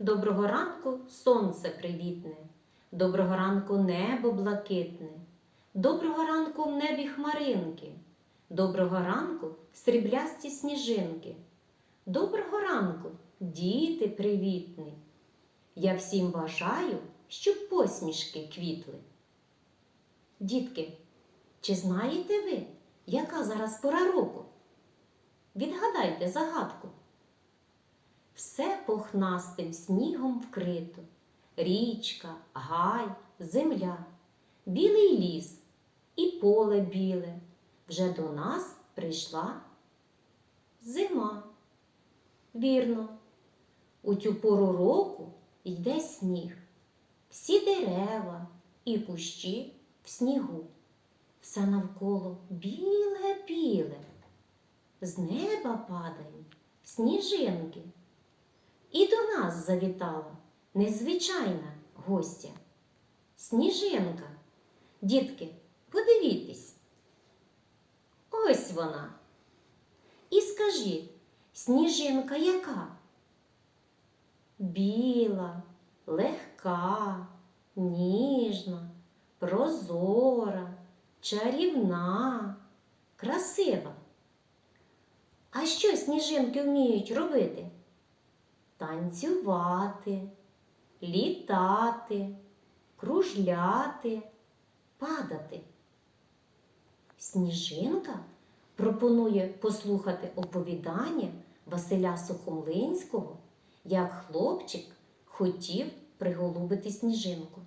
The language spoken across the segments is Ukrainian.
Доброго ранку сонце привітне, доброго ранку небо блакитне, доброго ранку в небі хмаринки, доброго ранку сріблясті сніжинки, доброго ранку, діти привітні. Я всім бажаю, щоб посмішки квітли. Дітки, чи знаєте ви, яка зараз пора року? Відгадайте загадку. Все похнастим снігом вкрито, річка, гай, земля, білий ліс і поле біле. Вже до нас прийшла зима. Вірно, у цю пору року йде сніг. Всі дерева і кущі в снігу. Все навколо біле-біле. З неба падають сніжинки. І до нас завітала незвичайна гостя. Сніжинка. Дітки, подивіться. Ось вона. І скажіть, сніжинка яка? Біла, легка, ніжна, прозора, чарівна, красива. А що сніжинки вміють робити? Танцювати, літати, кружляти, падати. Сніжинка пропонує послухати оповідання Василя Сухомлинського, як хлопчик хотів приголубити сніжинку.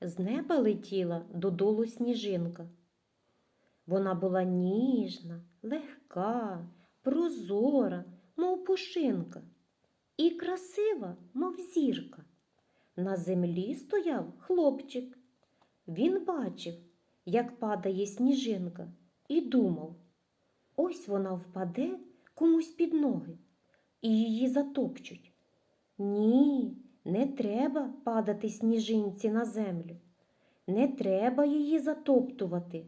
З неба летіла додолу сніжинка. Вона була ніжна, легка, прозора, мов пушинка, і красива, мов зірка. На землі стояв хлопчик. Він бачив, як падає сніжинка, і думав, ось вона впаде комусь під ноги і її затопчуть. Ні, не треба падати сніжинці на землю, не треба її затоптувати.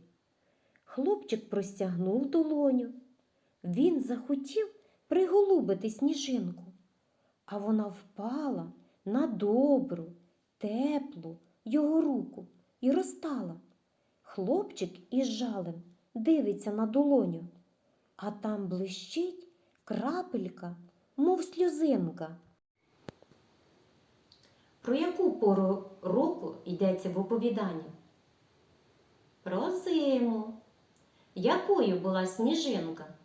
Хлопчик простягнув долоню. Він захотів приголубити сніжинку, а вона впала на добру, теплу його руку і розтала. Хлопчик із жалем дивиться на долоню, а там блищить крапелька, мов сльозинка. Про яку пору року йдеться в оповіданні? Про зиму. Якою була сніжинка?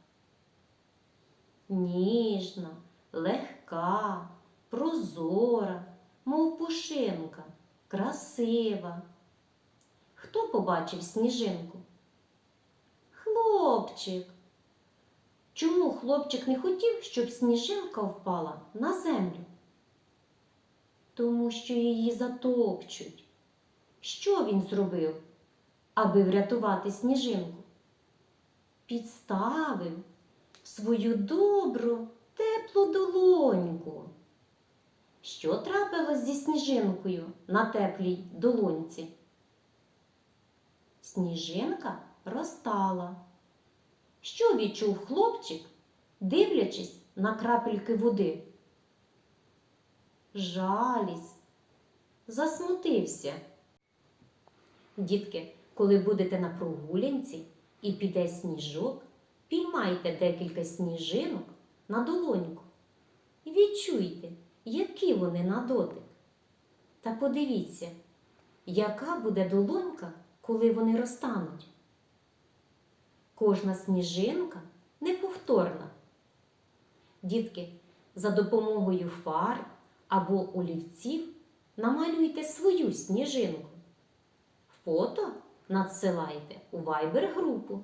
Ніжна, легка, прозора, мов пушинка, красива. Хто побачив сніжинку? Хлопчик. Чому хлопчик не хотів, щоб сніжинка впала на землю? Тому що її затопчуть. Що він зробив, аби врятувати сніжинку? Підставив свою добру, теплу долоньку. Що трапилось зі сніжинкою на теплій долоньці? Сніжинка розтала. Що відчув хлопчик, дивлячись на крапельки води? Жалість, засмутився. Дітки, коли будете на прогулянці і піде сніжок, Піймайте декілька сніжинок на долоньку і відчуйте, які вони на дотик. Та подивіться, яка буде долонька, коли вони розтануть. Кожна сніжинка неповторна. Дітки, за допомогою фарб або олівців намалюйте свою сніжинку. Фото надсилайте у Viber групу.